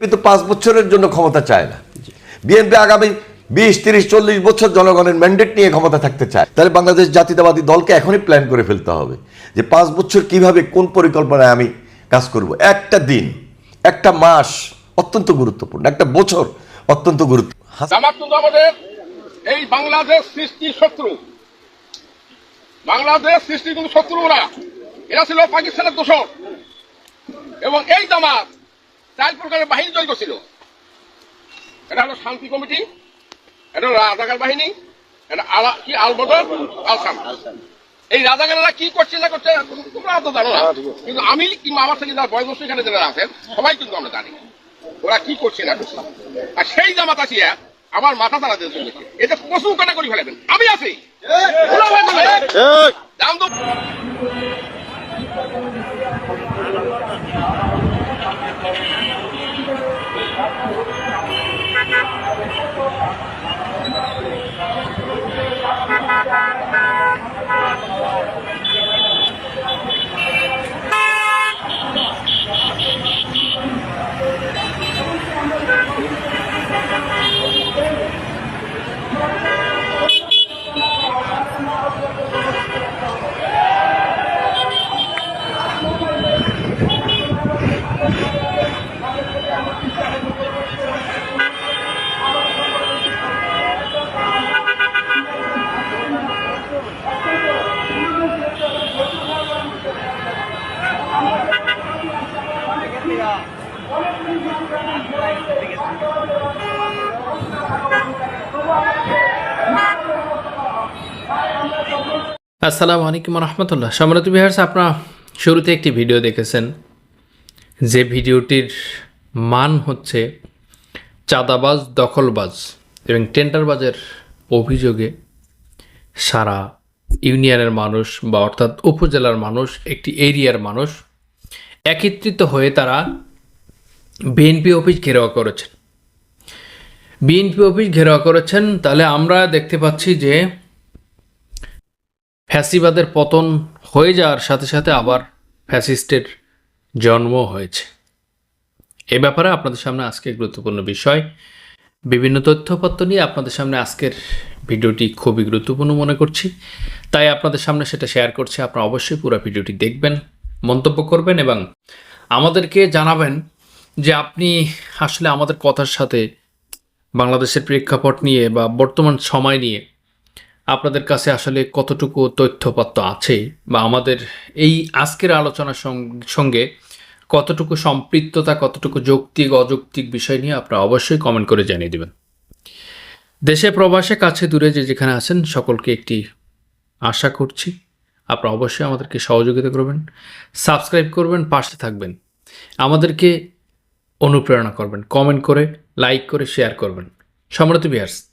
কিন্তু পাঁচ বছরের জন্য ক্ষমতা চায় না। বিএনপি আগামী বিশ, তিরিশ, চল্লিশ বছর জনগণের ম্যান্ডেট নিয়ে ক্ষমতা থাকতে চায়। তাহলে বাংলাদেশ জাতীয়তাবাদী দলকে এখনই প্ল্যান করে ফেলতে হবে যে পাঁচ বছর কীভাবে কোন পরিকল্পনায় আমি কাজ করব। একটা দিন, একটা মাস অত্যন্ত গুরুত্বপূর্ণ, একটা বছর অত্যন্ত গুরুত্ব জামাত কিন্তু আমাদের এই বাংলাদেশ সৃষ্টি শত্রু। বাংলাদেশ সৃষ্টি কিন্তু শত্রু এরা ছিল পাকিস্তানের দোষর। এবং এই জামাত চার প্রকারের বাহিনী তৈরি করছিল এটা হলো শান্তি কমিটি এটা হলো রাজাকার বাহিনী এটা আলা কি আলবদর আলসাম এই রাজাকারেরা কি করছে না করছে তোমরা তো জানো না। কিন্তু আমি কিংবা আমার থেকে যারা বয়োজ্যেষ্ঠ এখানে যারা আছেন সবাই কিন্তু আমরা জানি। ওরা কি করছে না করছে। আর সেই জামাত আসিয়া আমার মাথা তারা দিয়ে চলেছে এটা প্রচুর কাটা করে ফেলেবেন। আমি আছি। ভয় করবে না। দাম তো আসসালামু আলাইকুম রহমতুল্লাহ। সম্রাট বিহার্স আপনারা শুরুতে একটি ভিডিও দেখেছেন। যে ভিডিওটির মান হচ্ছে চাঁদাবাজ, দখলবাজ এবং টেন্ডারবাজের অভিযোগে সারা ইউনিয়নের মানুষ বা অর্থাৎ উপজেলার মানুষ, একটি এরিয়ার মানুষ একত্রিত হয়ে তারা বিএনপি অফিস ঘেরাও করেছেন। বিএনপি অফিস ঘেরাও করেছেন, তাহলে আমরা দেখতে পাচ্ছি যে ফ্যাসিবাদের পতন হয়ে যাওয়ার সাথে সাথে আবার ফ্যাসিস্টের জন্ম হয়েছে। এ ব্যাপারে আপনাদের সামনে আজকে গুরুত্বপূর্ণ বিষয়। বিভিন্ন তথ্যপত্র নিয়ে আপনাদের সামনে আজকের ভিডিওটি খুবই গুরুত্বপূর্ণ মনে করছি। তাই আপনাদের সামনে সেটা শেয়ার করছি, আপনারা অবশ্যই পুরো ভিডিওটি দেখবেন, মন্তব্য করবেন এবং আমাদেরকে জানাবেন যে আপনি আসলে আমাদের কথার সাথে বাংলাদেশের প্রেক্ষাপট নিয়ে বা বর্তমান সময় নিয়ে আপনাদের কাছে আসলে কতটুকু তথ্যপত্র আছে বা আমাদের এই আজকের আলোচনার সঙ্গে কতটুকু সম্পৃক্ততা, কতটুকু যৌক্তিক, অযৌক্তিক বিষয় নিয়ে আপনারা অবশ্যই কমেন্ট করে জানিয়ে দেবেন। দেশে প্রবাসে কাছে দূরে যে যেখানে আছেন সকলকে একটি আশা করছি আপনারা অবশ্যই আমাদেরকে সহযোগিতা করবেন সাবস্ক্রাইব করবেন, পাশে থাকবেন। আমাদেরকে অনুপ্রেরণা করবেন। কমেন্ট করে লাইক করে শেয়ার করবেন। সম্রাট বিহার্স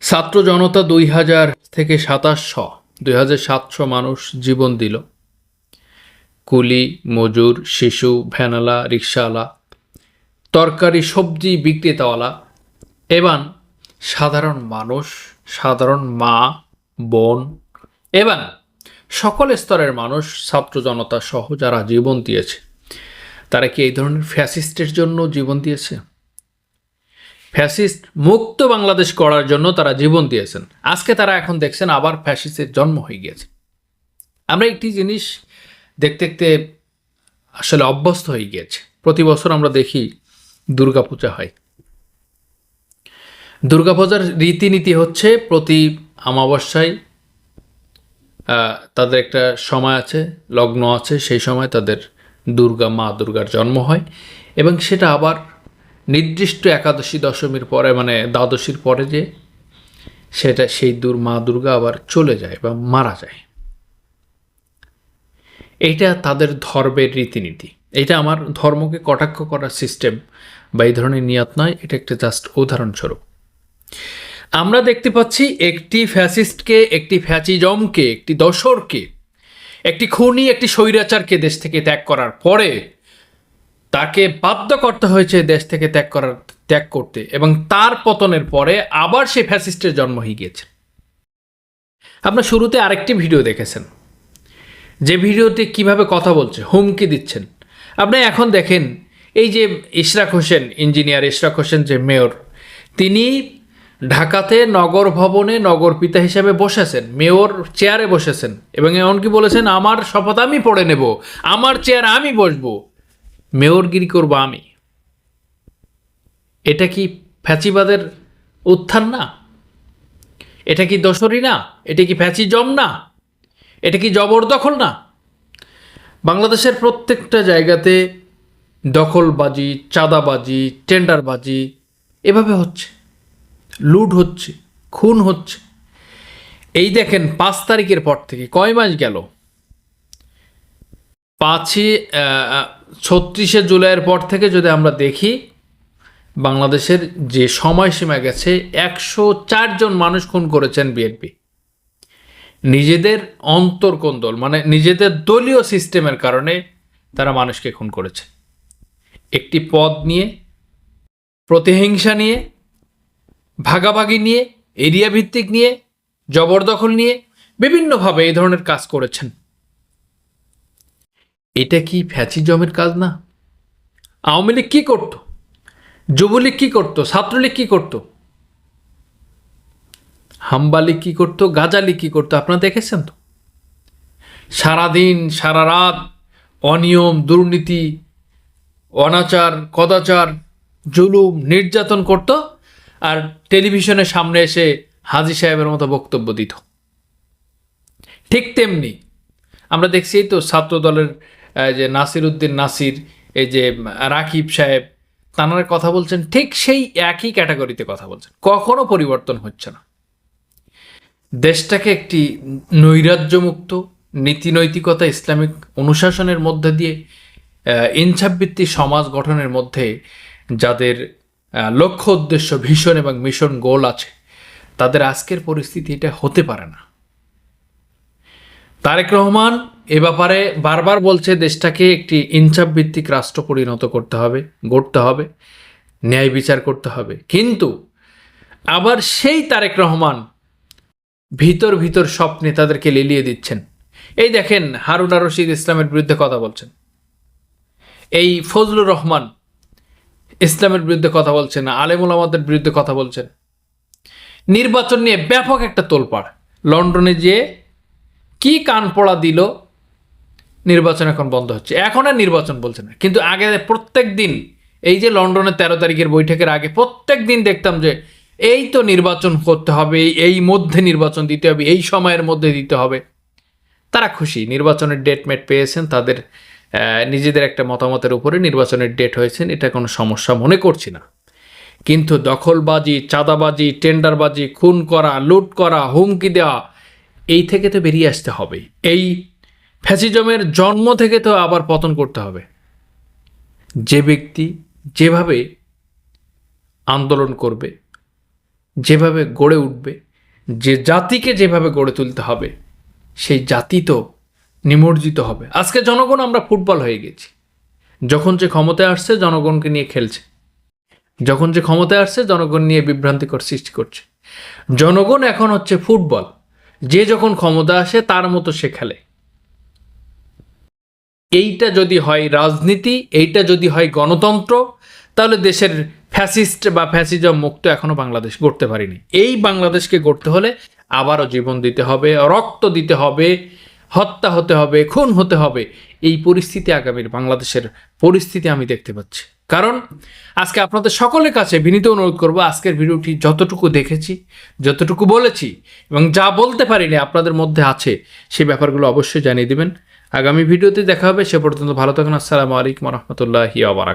ছাত্র জনতা দুই হাজার থেকে সাতাশশো, দুই হাজার সাতশো মানুষ জীবন দিল। কুলি, মজুর, শিশু, ভ্যানালা, রিক্সাওয়ালা, তরকারি, সবজি বিক্রেতাওয়ালা এবং সাধারণ মানুষ, সাধারণ মা, বোন এবং সকল স্তরের মানুষ, ছাত্র জনতা সহ যারা জীবন দিয়েছে তারা কি এই ধরনের ফ্যাসিস্টের জন্য জীবন দিয়েছে? ফ্যাসিস্ট মুক্ত বাংলাদেশ করার জন্য তারা জীবন দিয়েছেন। আজকে তারা এখন দেখছেন আবার ফ্যাসিস্টের জন্ম হয়ে গিয়েছে। আমরা একটি জিনিস দেখতে দেখতে আসলে অভ্যস্ত হয়ে গিয়েছে। প্রতি বছর আমরা দেখি দুর্গাপূজা হয়। দুর্গাপূজার রীতিনীতি হচ্ছে প্রতি অমাবস্যায় তাদের একটা সময় আছে, লগ্ন আছে, সেই সময় তাদের দুর্গা মা দুর্গার জন্ম হয় এবং সেটা আবার নির্দিষ্ট একাদশী দশমীর পরে মানে দ্বাদশীর পরে যে সেটা সেই দূর মা দুর্গা আবার চলে যায় বা মারা যায়। এইটা তাদের ধর্মের রীতিনীতি। এটা আমার ধর্মকে কটাক্ষ করার সিস্টেম বা এই ধরনের নিয়ত নয়, এটা একটা জাস্ট উদাহরণস্বরূপ। আমরা দেখতে পাচ্ছি একটি ফ্যাসিস্টকে একটি ফ্যাচিজমকে একটি দশরকে একটি খুনি একটি স্বৈরাচারকে দেশ থেকে ত্যাগ করার পরে তাকে বাধ্য করতে হয়েছে দেশ থেকে ত্যাগ করার, ত্যাগ করতে এবং তার পতনের পরে আবার সে ফ্যাসিস্টের জন্ম হয়ে গিয়েছে। আপনার শুরুতে আরেকটি ভিডিও দেখেছেন। যে ভিডিওতে কীভাবে কথা বলছে, হুমকি দিচ্ছেন। আপনি এখন দেখেন, এই যে ইশরাক হোসেন, ইঞ্জিনিয়ার ইশরাক হোসেন যে মেয়র, তিনি ঢাকাতে নগর ভবনে নগর পিতা হিসাবে বসেছেন, মেয়র চেয়ারে বসেছেন এবং এমনকি বলেছেন, আমার শপথ আমি পড়ে নেব, আমার চেয়ার আমি বসবো। মেয়রগিরি করব আমি। এটা কি ফ্যাচিবাদের উত্থান না? এটা কি দোসরি না? এটা কি ফ্যাচিজম না? এটা কি জবরদখল না? বাংলাদেশের প্রত্যেকটা জায়গাতে দখলবাজি, চাঁদাবাজি, টেন্ডারবাজি এভাবে হচ্ছে। লুট হচ্ছে, খুন হচ্ছে। এই দেখেন পাঁচ তারিখের পর থেকে, কয় মাস গেল? পাঁচই ছত্রিশে জুলাইয়ের পর থেকে যদি আমরা দেখি, বাংলাদেশের যে সময়সীমা গেছে, একশো চারজন মানুষ খুন করেছেন বিএনপি নিজেদের অন্তর্কোন্দল মানে নিজেদের দলীয় সিস্টেমের কারণে তারা মানুষকে খুন করেছে। একটি পদ নিয়ে, প্রতিহিংসা নিয়ে ভাগাভাগি নিয়ে এরিয়া ভিত্তিক নিয়ে, জবরদখল নিয়ে বিভিন্নভাবে এই ধরনের কাজ করেছেন। এটা কি ফ্যাচিজমের কাজ না? আওয়ামী লীগ কী করত? যুবলীগ কী করতো? ছাত্রলীগ কী করতো? হাম্বালি কী করতো? গাজালি কী করতো? আপনারা দেখেছেন তো? সারাদিন সারা রাত অনিয়ম, দুর্নীতি, অনাচার, কদাচার, জুলুম, নির্যাতন করত আর টেলিভিশনের সামনে এসে হাজি সাহেবের মতো বক্তব্য দিত। ঠিক তেমনি আমরা দেখছি তো ছাত্র দলের যে নাসির উদ্দিন নাসির এই যে রাকিব সাহেব তানারা কথা বলছেন ঠিক সেই একই ক্যাটাগরিতে কথা বলছেন। কখনো পরিবর্তন হচ্ছে না। দেশটাকে একটি নৈরাজ্যমুক্ত নীতি নৈতিকতা ইসলামিক অনুশাসনের মধ্যে দিয়ে আহ, সমাজ গঠনের মধ্যে যাদের লক্ষ্য, উদ্দেশ্য, ভীষণ এবং মিশন গোল আছে। তাদের আজকের পরিস্থিতি এটা হতে পারে না। তারেক রহমান এ ব্যাপারে বারবার বলছে, দেশটাকে একটি ইনসাফ ভিত্তিক রাষ্ট্র পরিণত করতে হবে, গড়তে হবে, ন্যায় বিচার করতে হবে। কিন্তু আবার সেই তারেক রহমান ভিতর ভিতর স্বপ্নে তাদেরকে লেলিয়ে দিচ্ছেন। এই দেখেন, হারুনা রশিদ ইসলামের বিরুদ্ধে কথা বলছেন। এই ফজলুর রহমান ইসলামের বিরুদ্ধে কথা বলছে না আলেমুল আমাদের বিরুদ্ধে কথা বলছেন। নির্বাচন নিয়ে ব্যাপক একটা তোলপাড়। লন্ডনে যেয়ে কি কান পড়া দিল, নির্বাচন এখন বন্ধ হচ্ছে। এখন আর নির্বাচন বলছে না। কিন্তু আগে প্রত্যেক দিন, এই যে লন্ডনের তেরো তারিখের বৈঠকের আগে প্রত্যেক দিন দেখতাম যে, এই তো নির্বাচন করতে হবে, এই- মধ্যে নির্বাচন দিতে হবে, এই সময়ের মধ্যে দিতে হবে। তারা খুশি। নির্বাচনের ডেট মেট পেয়েছেন, তাদের নিজেদের একটা মতামতের উপরে নির্বাচনের ডেট হয়েছেন, এটা কোনো সমস্যা মনে করছি না। কিন্তু দখলবাজি, চাঁদাবাজি, টেন্ডারবাজি, খুন করা, লুট করা, হুমকি দেওয়া, এই থেকে তো বেরিয়ে আসতে হবে। এই ফ্যাসিজমের জন্ম থেকে তো আবার পতন করতে হবে। যে ব্যক্তি যেভাবে আন্দোলন করবে, যেভাবে গড়ে উঠবে, যে জাতিকে যেভাবে গড়ে তুলতে হবে, সেই জাতি তো নিমজ্জিত হবে। আজকে জনগণ আমরা ফুটবল হয়ে গেছি। যখন যে ক্ষমতায় আসছে, জনগণকে নিয়ে খেলছে। যখন যে ক্ষমতায় আসছে, জনগণ নিয়ে বিভ্রান্তিকর সৃষ্টি করছে। জনগণ এখন হচ্ছে ফুটবল। যে যখন ক্ষমতা আসে, তার মতো সে খেলে। এইটা যদি হয় রাজনীতি, এইটা যদি হয় গণতন্ত্র, তাহলে দেশের ফ্যাসিস্ট বা ফ্যাসিজম মুক্ত এখনও বাংলাদেশ গড়তে পারিনি। এই বাংলাদেশকে গড়তে হলে আবারও জীবন দিতে হবে, রক্ত দিতে হবে হত্যা হতে হবে, খুন হতে হবে। এই পরিস্থিতি আগামীর বাংলাদেশের পরিস্থিতি আমি দেখতে পাচ্ছি। কারণ আজকে আপনাদের সকলের কাছে বিনীত অনুরোধ করব, আজকের ভিডিওটি যতটুকু দেখেছি, যতটুকু বলেছি এবং যা বলতে পারিনি আপনাদের মধ্যে আছে সেই ব্যাপারগুলো অবশ্যই জানিয়ে দেবেন। আগামী ভিডিওতে দেখা হবে, সে পর্যন্ত ভালো থাকুন। আসসালামু আলাইকুম রহমতুল্লাহি আবরাকাত